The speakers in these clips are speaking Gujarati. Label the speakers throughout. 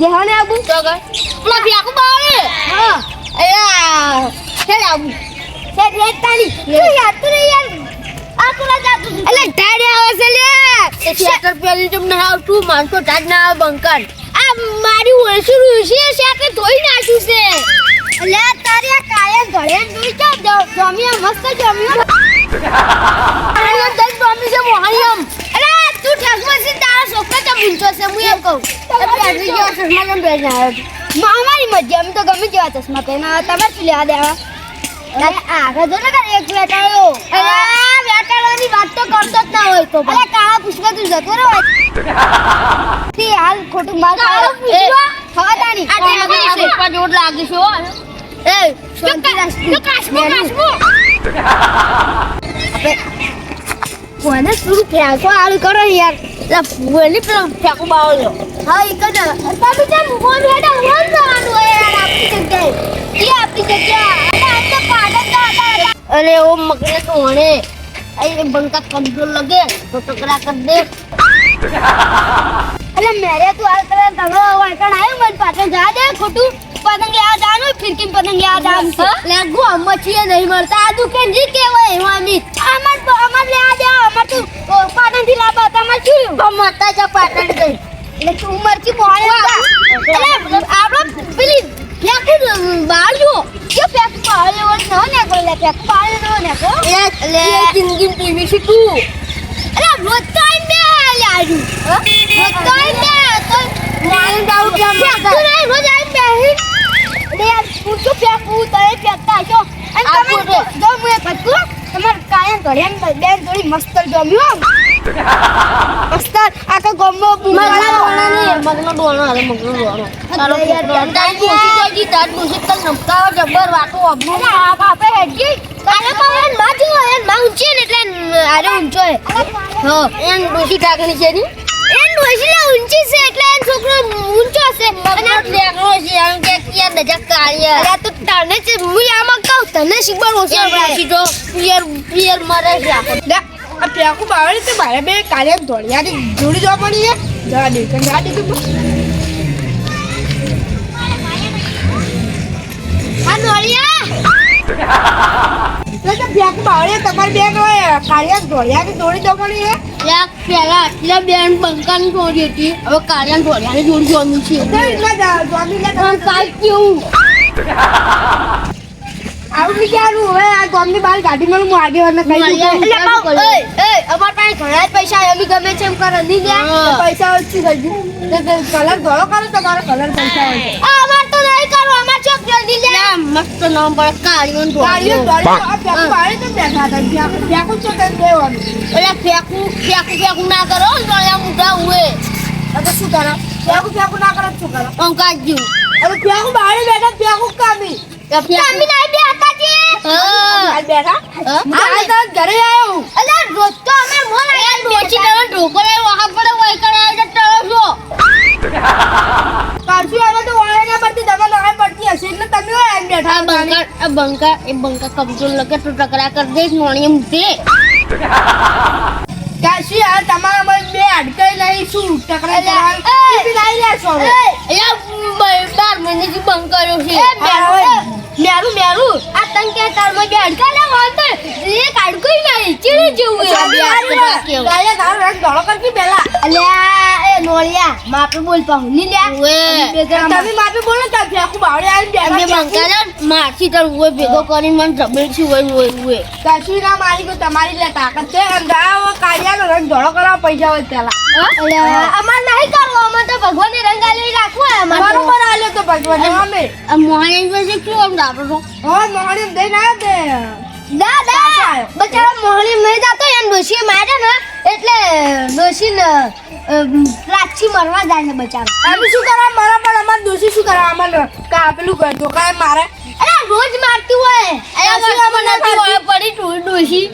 Speaker 1: બેહવાને આબુ. તો કર પેલા ભ્યાકુ બાવળે હા. અરે છે આબુ. છે રે તારી. તું યાર તું યાર. આ કોલા જાતું એટલે ટાડે આવે છે લે. શેટર પેલી તમને આવતું મારતો ટાડ ના આવે બંકર આ મારી ઓળસી રૂસી કે ધોઈ નાખ્યું છે. એટલે તારી આ કાળે ગળે જોઈ જા. જમ્યા મસ્ત જમ્યો આનો દસ જમી છે મોહણિયમ અરે તું ઠગમાં છે તારા છોકરા તો મૂંચો છે હું એમ કહું. પહેરી જેવા ચશ્મા કેમ પહેરીને આવ્યો અમારી મરજી અમે તો ગમે જેવા ચશ્મા પહેરના તમે શું લેવા દેવા? અરે આગળ જો ને તારે એક વેટાળો અરે વેટાળાની વાત તો કરતો જ ના હોય તો અરે કાળા પુષ્પા તું જતો રહો. થી હાલ ખોટું માર કાળા પુષ્પા? ખવાતાની આ તે કાળા પુષ્પા જોડ લાગી છે એ શાંતિ રાખ તો. કાશ્મો કાશ્મો કોને શું ફેંકો આલું કરો યાર? લા બોલી પેલો ફેંકો બાવલો હા એક જ. તમે જેમ ફોન હેડા ફોન જવાનું હોય યાર આપણી જગ્યાએ એ આપણી જગ્યા અરે અરે ઓ મગને તો હણે એ બંકા કમજોર લગે તો ટકરા કર દે. અરે મેરે તું હાલ કરે તગડો વાયકણ આવ્યો મન પાછળ જા દે ખોટું. પતંગ લેવા જવાનું ફિરકી પતંગ લેવા જવાનું લે ગો મચ્છી નહીં મળતા. આ દુકાન જી કેવાય હું આમી અમાર તો અમાર લેવા દે અમાર તું લાવવા તમાર શું મતા જા પાટણ ગઈ. એટલે તું મરચી મોડે એટલે આપણે પેલી ફેંકું બાળજો? કે ફેંક પાળ્યો ન ને કોઈ લે ફેંક પાળ્યો ન ને કો એટલે જિંદગી પીવી છે તું અરે રોજ તો આઈ બે લાજુ રોજ તો આઈ બે તો દારૂ પીવા તું નહીં રોજ આઈ બે અરે યાર શું ફેંકું તો એ ફેંકતા છો? અને તમે જો એક હતું તમારે કાયમ ઘડિયાળ બે જોડી મસ્ત જમ્યું મસ્ત આખા ગમો મગનો ડોણા ને મગનો ડોણા અરે મગનો ડોણા. ચાલો યાર કલ જબર વાતો અબુ આ બાપે હેડજી. પણ એનમાં ઊંચી ને એટલે અરે ઊંચો હે હા એન ડોસી ટાકણી છે ની એન ડોસી ઊંચી છે એટલે એન છોકરો ઊંચો છે. અને લેકડો છે આમ કે કે દજા કાળિયા અરે તો તને જ હું આમાં કહું તને શીખબર છે રાશી જો પિયર પિયર મરે છે.
Speaker 2: આ પેકુ બાવળી તો મારે બે કાલે ધોળિયાની જોડી જવા પડી છે. જવા દે કે જવા
Speaker 1: આ નોળિયા
Speaker 2: પેકુ બાવળી તમારી છે
Speaker 1: પેલા બેન બંકાની જોડી હતી હવે કાળિયા ધોળિયાની જોડી જોમી છે.
Speaker 2: તો એટલે જ જોમી લે
Speaker 1: પણ કાંઈ કેવું?
Speaker 2: આવું વિચારું હવે આ ગામની બહાર ગાડી માં હું આગેવાને કહી
Speaker 1: અમાર પાસે ઘણા જ પૈસા છે, અમે ગમે કરે, નહીં
Speaker 2: પૈસા ઓછી થઈ ગયું કલર ધોળો કરો તમારો કલર પૈસા હોય છે
Speaker 1: આ અમાર તો નહીં કરવું, અમાર ચોક જલ્દી લે. મસ્ત નામ પડે, કાળીઓ ને
Speaker 2: ગાડીઓ
Speaker 1: ધોળીઓ.
Speaker 2: ધોળી આ પેકુ બાવળી તો બેઠા હતા પેકુ પેકુ છો કઈ દેવાનું
Speaker 1: એટલે ફેંકવું, ફેંકવું, ફેંકવું ના કરો, નળિયા મૂઢા હુએ
Speaker 2: તો શું કરો પેકુ પેકુ ના કરો તો શું કરો
Speaker 1: અંકાજી.
Speaker 2: હવે પેકુ બાવળી બેઠા પેકુ કામી
Speaker 1: તમે નહીં બેહતા છે? હા.
Speaker 2: હાલ બેઠા
Speaker 1: હા?
Speaker 2: તો ઘરે આવ્યો
Speaker 1: અલા, રોજ તો અમે મોં લઈને ડોશી તમે ઢોકો લઈને વહાં પડે, વહી કરે, એટલે ટળો છો.
Speaker 2: પાછું હવે તો વાળે ના પડતી તમે નહાય પડતી હશે એટલે તમે હોય બેઠા
Speaker 1: બંકા આ બંકા એ બંકા કમજોર લગે તો ટકરા કર દે એમ મૂકે
Speaker 2: કાશી આ તમારા મન બે અડકાઈ નહીં શું
Speaker 1: ટકરા
Speaker 2: જવાનું?
Speaker 1: એ!
Speaker 2: બી લાઈ લેશો.
Speaker 1: અહીંયા બાર મહિનેથી બંધ કર્યો છે.
Speaker 2: મેરું મેરું
Speaker 1: આ તન કે તારમાં બે અડકા લે વાંધો એ કાડકોઈ નહીં ચીડી જેવું એ
Speaker 2: ગાલે તારો રંગ ધોળો કરતી પહેલા
Speaker 1: અલ્યા એ નોળિયા માપે બોલ પાહું ની લે
Speaker 2: તમે માફી બોલો તો ફેંકું બાવળે આવીને બેઠા
Speaker 1: બંકા ને મારથી તાર ઉવે ભેગો કરીને મને જબેલ છે ઉવે ઉવે ઉવે
Speaker 2: કાશી ના મારી કોઈ તમારી લે તાકાત છે. અને આ કાળિયાનો રંગ ધોળો કરવા પૈસા હોય
Speaker 1: પેલા. અમાર નહીં કરવો અમાર તો ભગવાનની રંગાલી રાખવા અમાર.
Speaker 2: બરોબર આલ્યો તો ભગવાન અમે
Speaker 1: મોહાણી પાસે
Speaker 2: મોહણી
Speaker 1: દા. દા બચારા મોહણી નહીં જાતો એને ડોશીએ માર્યા ને. એટલે ડોશીને લાચી મરવા જાય છે
Speaker 2: અમે શું કરવા મારા પણ અમાર દોષી શું કરવા અમારે પેલું ધોકા મારે
Speaker 1: અરે રોજ મારતી હોય.
Speaker 2: આમાં નથી હોય,
Speaker 1: પડી તું ડોશી.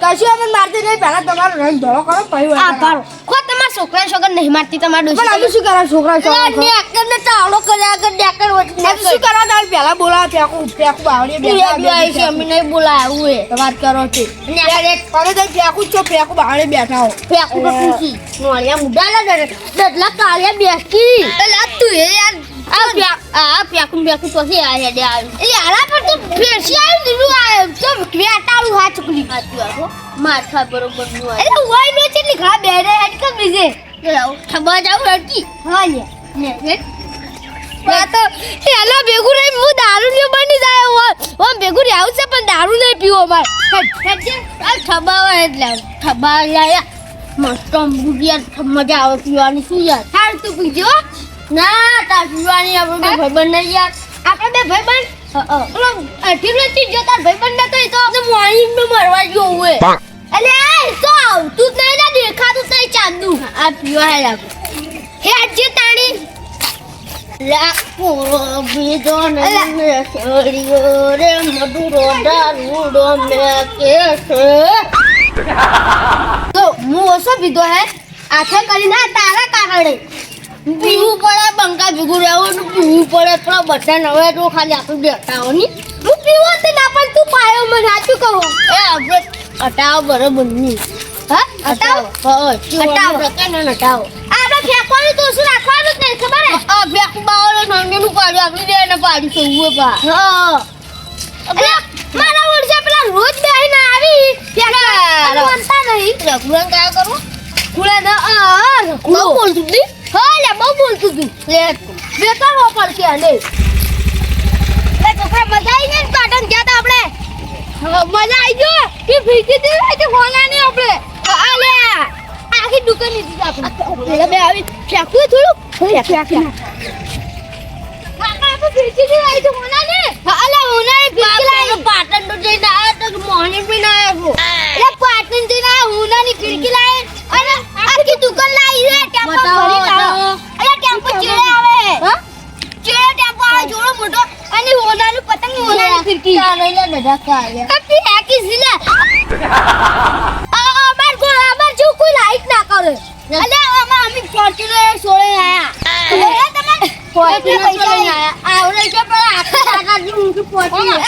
Speaker 2: કશું અમે મારતી નહીં. પહેલા તમારો રંગ ધોળો કરો પછી
Speaker 1: આ
Speaker 2: કરો.
Speaker 1: પાડો. કો તમાર છોકરા છોકરા નહીં મારતી તમારા
Speaker 2: પણ અમે શું કરવા છોકરા છોકરા છો?
Speaker 1: ને ચાળો કર્યા કર ડેકર
Speaker 2: અમે શું કરવા તારે પહેલા બોલાવા? ફેંકું ફેંકું બાવળીએ બેઠા બે
Speaker 1: અમે નહીં બોલાવું એ
Speaker 2: વાત કરો છો. તમે તો ફેંકું જ છો ફેંકું બાવડી બેઠા હો.
Speaker 1: ફેંકું તો પૂછી નોળિયા મુડાલા ડર ડરલા કાળિયા બેસકી એલા તું એ યાર માથા બરોબરનું એટલે હોય નો છે ની ઘા બેરે હેડ બીજે ખબર જાવ રડકી હા લે. તો એલા ભેગું નહીં હું દારૂ નહીં બની જાય હો. ભેગું રહેવું છે પણ દારૂ નહીં પીવો માર. ઠબાવા એટલે ઠબા લાયા મસ્ત બુડિયા મજા આવે પીવાની શું યાર? સારું તું પીજો ના તાર પીવાની આપણે બે ભાઈબંધ નહીં યાર. આપણે બે ભાઈબંધ? ઓલો અઢી નથી જો તાર ભાઈબંધ નતો એ તો. આપણે મોર્નિંગ મે મરવા ગયો હોય. તો આવતું જ નહીં ને દેખાતું જ ચાંદુ. આ પીવા હે તાણી. લાખો બીજો ને રસોડીયો રે મધુરો દારૂડો મેં કે તો હું ઓછો પીધો હે? આખે કરી ના તારા કારણે પીવું પડે બંકા ભેગું રહેવાનું પીવું પડે. થોડા બધા નવે તો ખાલી આપણે બેઠા હો ની તું પીવો તે ના પણ તું પાયો મને સાચું કહો? એ આપણે હટાવો બરોબર નહીં હા હટાવો? હટાવો. પ્રકારનો હટાવો. આપણે ફેંકવાનું તો શું રાખવાનું જ નહીં ખબર હે? આ ફેંકું બાવળો નાંગેનું પાડ્યું આપણે બે ને પાડી છે ઊભો પા. હા અરે મારા ઓળશે પેલા રોજ બેહીને આવી ફેંકા માનતા નહીં. રઘુરામ કયા કરું ખુલે ન આ બહુ બોલતું લે હો પડશે લે. છોકરા મજા આવી ને પાટણ ગયા તા આપણે મજા આવી ગયો. કે ફીકી દે આજે હોના નહીં આપણે. આ લે આખી દુકાન લીધી આપણે. એટલે બે આવી ફેંકવું થોડું? ફેંક ફેંક કાકા આપણે ફીકી. દે આજે હોના ને હા હોના ને ફીકી પાટણ તો જઈને આવ્યો તો મોહની બી ના આવ્યો એટલે પાટણ જઈને આવ્યો હોના ની ફીકી લાવી. અને આખી અમાર જો કોઈ લાઈક ના કરે. અલે અમાર અમે ફોર્ચ્યુનર સોળે આયા. તમે ફોર્ચ્યુનર સોળે આયા? આવરે છે પણ આખા દાદા જી ઊંચી ફોર્ચ્યુનર. એ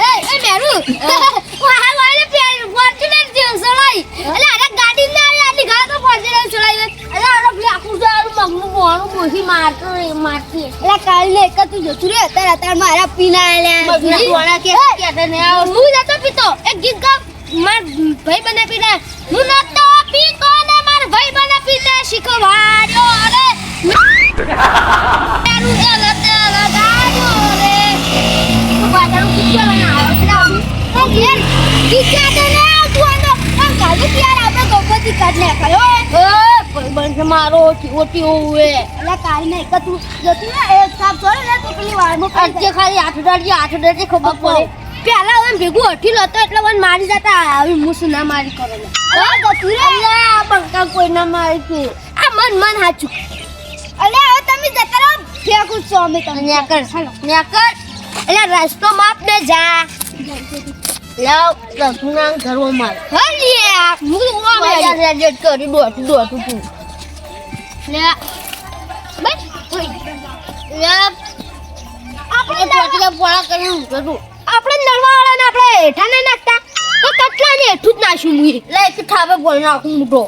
Speaker 1: એ એ મેરુ વાહ વાલે ફોર્ચ્યુનર જે સોળાઈ અલે આને ગાડી ના આવે આની ઘર તો ફોર્ચ્યુનર સોળાઈ અલે આને પેલા આખું દારૂ બોણું મારતો રે મારતી
Speaker 3: એટલે કાલને એક તું જતું રે. અત્યારે અત્યારે મારા પીના આલ્યા
Speaker 1: કે કે ને હું નતો પીતો. એક ગીત માર ભાઈ બને પીને. હું નતો પીતો ને માર ભાઈ બને પીને શીખવાડ્યો અરે તારું એ લતે લગાડ્યો રે પાછળ કીધું ને આવ્યો તો ઘેર ગીત ગાતે ને તું આનો આમ કાલે ત્યારે આપણે ગોપતિ કાઢ ને મારો ઓટી ઓવે
Speaker 3: એટલે કાલને એક તું જતું એક સાફ છોડે ને તો પેલી વાળમાં
Speaker 1: ખાલી આઠ દાડી આઠ દાડી ખબર પડે. પેલા હવે ભેગું હઠી લતો એટલે મને મારી જતા આવી હું શું ના મારી કરે
Speaker 3: અરે જતું રે.
Speaker 1: અલ્યા બંકા કોઈ ના મારી કે આ મન મન હાચું.
Speaker 3: અલ્યા હવે તમે જતા રહો. ફેંકું છો અમે તમને
Speaker 1: ન્યાકર ન્યાકર એટલે રસ્તો માપ ને જા. લાવ રઘુનામ ઘરવો માર હલ્યા હું ઓમે રેજેટ કરી દોટ દોટ તું લે બસ લે. આપણે પોટલા પોળા કરી કરું આપણે આપણે હેઠા ને નાખતા. તો કટલા ને હેઠું જ નાખ્યું મુઈ લે ઠાવે બોલ નાખું મોટો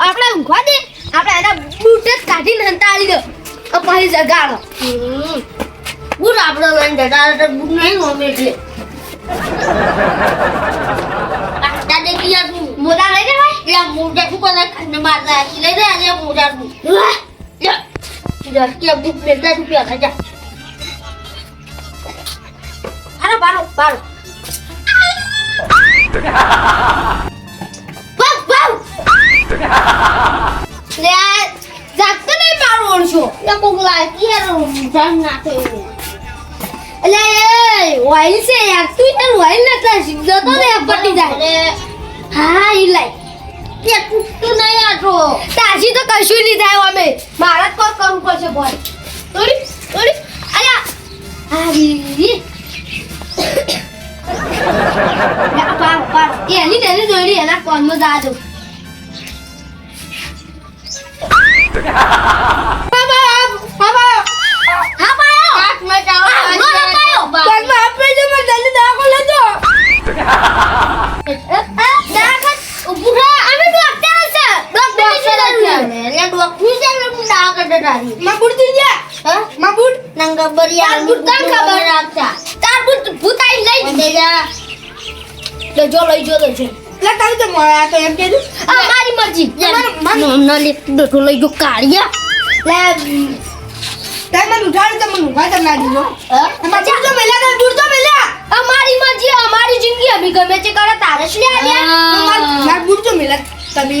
Speaker 1: આપણે ઊંઘવા દે. આપણે એના બૂટ જ કાઢીને હંતાડી દો. પછી જગાડો. બૂટ આપણે લઈને જગાડો બૂટ નહીં ગમે એટલે. મોજા લઈ લે ભાઈ મોજા તું કોને ખાને મારતા લઈ લે તું લે જા કે બૂટ લેતા તું પ્યા જા અરે બારો બારો લે જાગતો નહીં મારો ઓળશો કોક લાગી યાર જાન નાખે એવું. એટલે એ છે યાર. તું યાર વાઈલ નતા જતો ને પટી જાય. હા ઈ લાઈ કે તૂટતું નહીં આટો તાજી તો કશું નહીં થાય અમે. મારા જ કામ કરવું પડશે બોલ થોડી થોડી અલ્યા. આવી. પાર પાડ એની તેની જોડી એના કોનમાં જા દો
Speaker 2: મળ્યા તો એમ કીધું?
Speaker 1: મારી મરજી. ના લે બેઠો લઈ જો કાઢ્યા
Speaker 2: તમે મને ઉઠાડી તો મને ઊભા તો ના દીધો એમાં
Speaker 1: લે
Speaker 2: તો મેલા તો મેલા.
Speaker 1: અમારી મરજી અમારી જિંદગી. અમે ગમે તે કરે તારે જ લે આલ્યા
Speaker 2: તો મેલા તમે.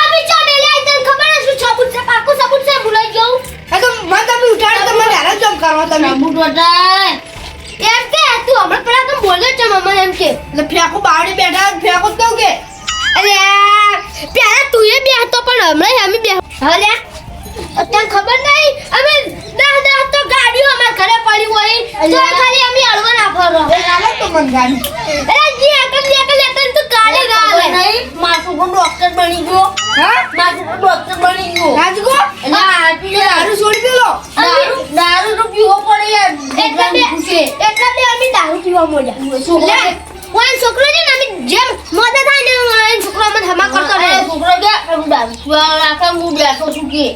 Speaker 1: અમે ચો તને ખબર છે શું છે પાકું સબૂત છે ભૂલાઈ ગયું
Speaker 2: આ તો મને તમે ઉઠાડી તો મને હેરાન કેમ કરો તમે.
Speaker 1: સબૂત બતાય એમ કે તું હમણાં પેલા તો બોલે છે મમ્મા એમ કે.
Speaker 2: એટલે ફેંકો બાવડી બેઠા ફેંકો જ કહું કે.
Speaker 1: અરે પેલા તું એ બે હતો પણ હમણાં અમે બે હલે તને ખબર નહીં અમે દસ દસ તો ગાડીઓ અમારા ઘરે પડી હોય. તો ખાલી અમે અડવા ના ફરો
Speaker 2: એ તો મને ગાડી
Speaker 1: અરે જે એકમ જે એકમ લેતન તો ગાડી ના નહીં મારું પણ ડોક્ટર બની ગયો.
Speaker 2: હા?
Speaker 1: મારું પણ ડોક્ટર બની ગયો.
Speaker 2: રાજગો?
Speaker 1: ના આ
Speaker 2: એ દારૂ છોડી દેલો
Speaker 1: દારૂ દારૂ તો પીવો પડે યાર. એટલે બે એટલે બે અમે દારૂ પીવા મળ્યા લે. કોઈ છોકરો છે ને અમે જેમ મોદા થાય ને એ છોકરો અમને હમા કરતો રહે છોકરો કે હું રાખે હું બેઠો છું કે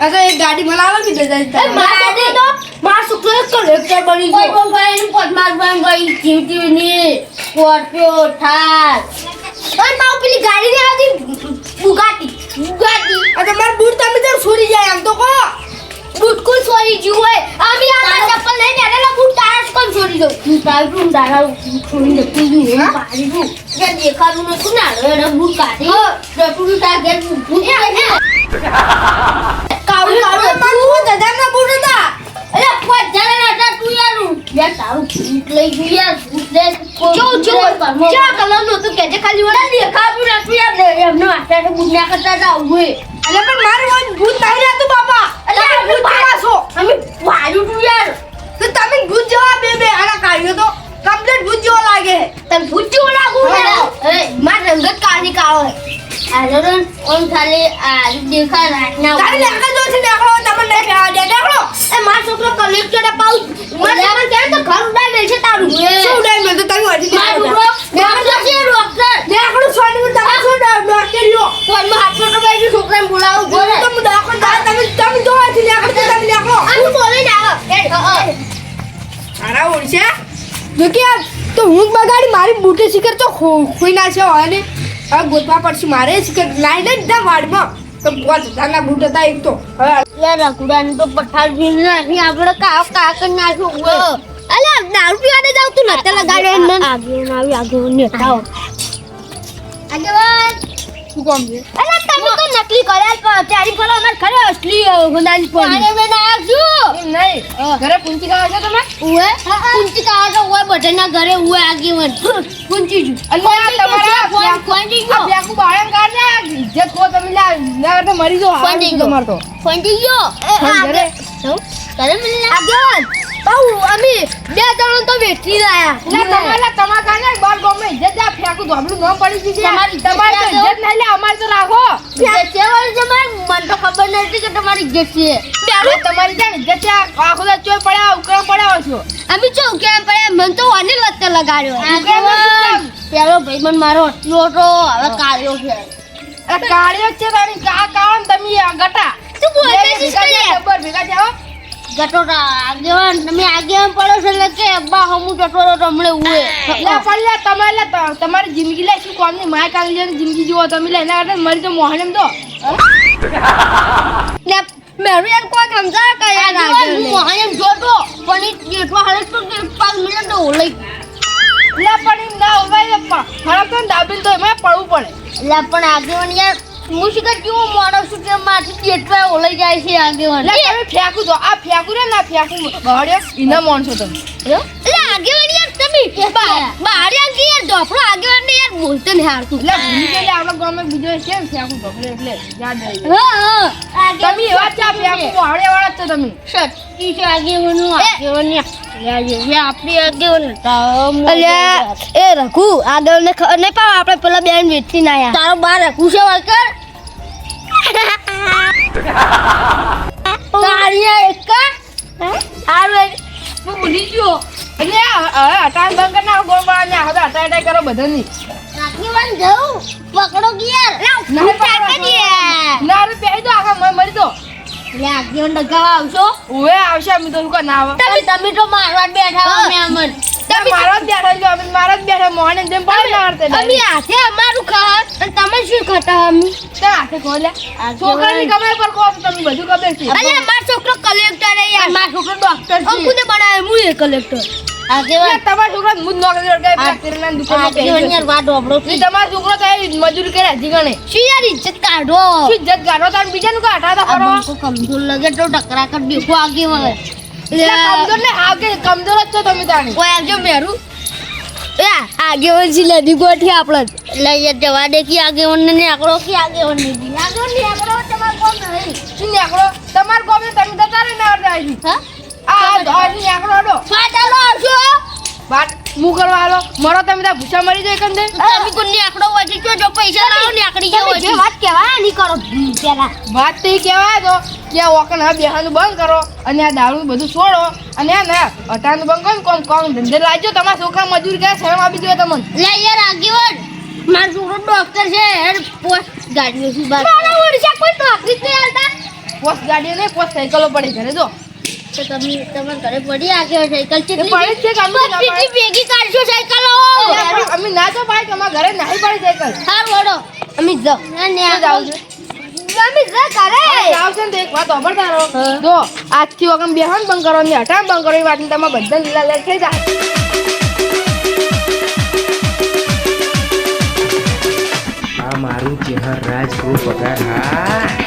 Speaker 2: આ તો એક ગાડી મને કે દેતા જાય
Speaker 1: મારા દે તો માર છોકરો એક કલેક્ટર બની ગયો કોઈ કોઈ એનું પદમાર બન ગઈ જીવતી ની સ્કોર્પિયો થાર અને માઉ પેલી જ હું તું તારા છોડી દઉં તું હું પાડી જે દેખાડું ના એને બૂટ કાઢી. જતું તાર ઘેર બૂટ કાળું કાળું
Speaker 2: માર બૂટ હજારના બૂટ હતા
Speaker 1: અરે કોઈ જાણે ના તું યાર. બે તારું બૂટ લઈ ગયું યાર. બૂટ દે જો જો. ચા કલરનું તું કે જે ખાલી વડા દેખાડું ના તું યાર. એમને આટલા બૂટ ના કરતા જાવ હોય
Speaker 2: એટલે પણ મારું
Speaker 1: ખાલી આ દેખા
Speaker 2: તારી જો છે દે
Speaker 1: એ માર છોકરો કલેક્ટર પાઉ મને મને કહે તો ઘર ઉડાઈ છે તારું.
Speaker 2: શું ઉડાય મેં તો તમે હજી
Speaker 1: માર છોકરો ડોક્ટર છે ડોક્ટર
Speaker 2: નેકળો છોડી તમે શું ડોક્ટર યો
Speaker 1: ફોનમાં હાથ પકડ બાઈ છોકરાને બોલાવું
Speaker 2: તો
Speaker 1: બોલે.
Speaker 2: દાખલ થાય તમે તમે જો તમે નેકળો
Speaker 1: આનું બોલે ને આવ.
Speaker 2: આરા ઓળશે? જો કે તો હું બગાડી મારી બૂટે શિખર તો ખો- ના છે હોય ને. હવે ગોતવા પડશે મારે જ કે ને દીધા વાડમાં તો પાંચ હજારના બૂટ હતા એક તો હવે
Speaker 1: યાર રકુડાને તો પઠાર ભીન નાખી આપણે કાવ કા નાખું અલે દારૂ પીવાને જાવ તું નતે લગાડે ને આગેવન આવી આગેવન ને હટાવો આગેવન
Speaker 2: શું કામ છે?
Speaker 1: અલે તમે તો નકલી કર્યા કરો ત્યારે ફરો અમાર ખરે અસલી હોનાની પડી અરે મેં નાખજો
Speaker 2: એમ નહીં. ઘરે પૂંચી ખાવા છો તમે?
Speaker 1: ઉએ કુંચી કાવા તો ઉએ બધાના ઘરે ઉએ આગેવન કુંચી જુ.
Speaker 2: અલ્યા તમારા
Speaker 1: ફોન ફોન જી
Speaker 2: આ
Speaker 1: ગયો
Speaker 2: બાળન કાઢ ને ઇજ્જત ખો તમે લા ના તો મરી જો તમાર તો.
Speaker 1: ફોન ગયો.
Speaker 2: ઘરે.
Speaker 1: મને અમે બે જણો તો વેઠી રહ્યા.
Speaker 2: તમારા તમારા કાને બાર ગમે ઇજ્જત આ પ્યાકુ ધોબલું ન પડી જશે
Speaker 1: તમારી
Speaker 2: તમારે તો
Speaker 1: ઇજ્જત
Speaker 2: ઇજ્જત લે અમારે તો રાખો.
Speaker 1: કેવળ છે મને તો ખબર નથી કે તમારી ઇજ્જત છે.
Speaker 2: તમારી ને ઇજ્જત છે? આખો દા ચોય પડ્યા ઉકળા પડ્યા છો.
Speaker 1: અમે ચો કેમ પડ્યા મન તો લત લગાડ્યો. પેલો ભાઈ મને મારો તો હવે કાળ્યો છે.
Speaker 2: આ કાળ્યો છે તારી કા કાળો તમે ગટા.
Speaker 1: તું બોલે
Speaker 2: છે
Speaker 1: ખબર
Speaker 2: ભેગા
Speaker 1: કરીએ. ગટોટા આગેવાન તમે આગેવાન પડો છો એટલે કે અબ્બા હમુ જતો રહ્યો તો હમણે ઉએ
Speaker 2: લે પણ લે તમે લે તમારી જિંદગી લે શું કોમની માય કાલી જેની જિંદગી જીવો તમે લે એના કરતા મરી તો મોહન એમ તો
Speaker 1: ને મેરું યાર કોઈ સમજા કે યાર હું મોહન એમ જોતો પણ ઈ જેટવા હાલે તો પાંચ મિનિટ તો ઓલઈ
Speaker 2: લે પણ એમ ના ઉભાઈ ફરક તો દાબીને તો એમાં પડવું પડે.
Speaker 1: એટલે પણ આગેવાન યાર હું શીખર કેવો માણસ છું કે મારથી કેટલા ઓલાઈ જાય છે આગેવાન.
Speaker 2: લે તમે ફેંકું દો આ ફેંકું ને ના ફેંકું. બહાડ્યો ઇના માણસો તમે
Speaker 1: એટલે આગેવાન યાર તમે બહાર આગે યાર ડોફરો આગેવાન ને યાર બોલતે ને હારતું.
Speaker 2: એટલે ભૂલી ગયેલી આપણા ગામમાં બીજો છે ને ફેંકું ડોફરો એટલે યાદ આવી.
Speaker 1: હા હા
Speaker 2: તમે એવા ચા ફેંકું બહાડે વાળા જ છો તમે.
Speaker 1: સચ્ચી છે આગેવાનું આગેવાન
Speaker 3: એ રઘુ આગળ ને ખબર નહીં પાવ આપણે પેલા બેન વેચી ના
Speaker 1: તારો બાર રખું છે વળકર તારી એક
Speaker 2: હું? ભૂલી ગયો. એટલે હવે હટાણ બંધ કરી નાખો ગોળ મારવા હવે હટાઈ હટાઈ કરો બધાની.
Speaker 1: રાખી વાન જવું પકડો ગિયાર.
Speaker 2: ના અરે પહેરી દો આખા મ- મરી દો.
Speaker 1: ડગાવા આવશો?
Speaker 2: ઉવે આવશે અમે તો ના
Speaker 1: તમે તમે તો મારવા બેઠા અમે અમન
Speaker 2: તમે મારો જ બેઠા છો અમે મારો જ બેઠા મોહને જેમ પડે ના આવડતે
Speaker 1: અમે હાથે અમારું ખાત અને તમે શું ખાતા અમે?
Speaker 2: તે હાથે ખોલે છોકરાની કમાઈ પર કહો તમે બધું ખબર છે.
Speaker 1: અરે માર છોકરો કલેક્ટર યાર. માર છોકરો ડોક્ટર છે. અંકુને બનાવે હું એ કલેક્ટર
Speaker 2: તમારા છોકરા મુજ નોકરી ઈ તમારો છોકરો તો મજૂરી કરે હજી ગણે.
Speaker 1: શું યાર ઇજ્જત કાઢો.
Speaker 2: શું ઇજ્જત ગાઢો તમે બીજાનું કાઢા તો
Speaker 1: આ કમજોર લગે તો ટકરા કર દેખો
Speaker 2: કમજોર ને આગે કમજોર જ છો તમે તાણી
Speaker 1: કોઈ આવજો મેરું
Speaker 3: આગેવાન છે લડી ગોઠી આપણે.
Speaker 1: યાર જવા દે કે આગેવાન ને આકડો કે આગેવાન ને દી ને આકડો તમાર નહીં.
Speaker 2: શું ગોમે તમે તો તારે ના આવડે આવી
Speaker 1: હા?
Speaker 2: આ
Speaker 1: ફાટાલો
Speaker 2: વાત મુ કરવા મરો તમે ત્યાં ભૂસા મરી જાય કંદે?
Speaker 1: તમે કોઈ આકડો વાંચી જો જો પૈસા લાવો ને આકડી જાવ
Speaker 3: તમે વાત કેવા નહીં કરો પેલા.
Speaker 2: વાત તો તો કે ઓકન હવે બેહાનું બંધ કરો અને આ દારૂ બધું છોડો અને આ ને અટાનું બંધ કરો ને કોમ કોમ ધંધે લાવજો તમારા છોકરા મજૂરી કરે શરમ આપી દો તમને?
Speaker 1: લે યાર આગેવાન મારો છોકરો ડોક્ટર છે હેડ પોસ્ટ ગાડીઓ થી બાર
Speaker 3: મારા ઓડિશા કોઈ નોકરી જ નહીં હાલતા.
Speaker 2: પોસ્ટ ગાડીઓ નહીં પોસ્ટ સાયકલો પડી ઘરે જો.
Speaker 1: તો તમે તમારા ઘરે પડી આગેવાન સાયકલ છે.
Speaker 2: પડે છે કે અમે ના
Speaker 1: ભેગી કાઢશો સાયકલો
Speaker 2: અમે ના તો ભાઈ તમારા ઘરે નહીં પડી સાયકલ
Speaker 1: હા વડો
Speaker 3: અમે જાઓ.
Speaker 1: અને
Speaker 2: ક્યાં જાવ છો
Speaker 3: અમે જા કરે
Speaker 2: જાવ છો ને તો એક વાત સાંભળતા રહો. જો આજથી વગર બેહન બંધ કરો ને હટાણ બંધ કરો એ વાતની તમે બધા લીલા લેટ થઈ જાય
Speaker 4: આ મારું ચહેર રાજ ગ્રુપ પગાર. હા.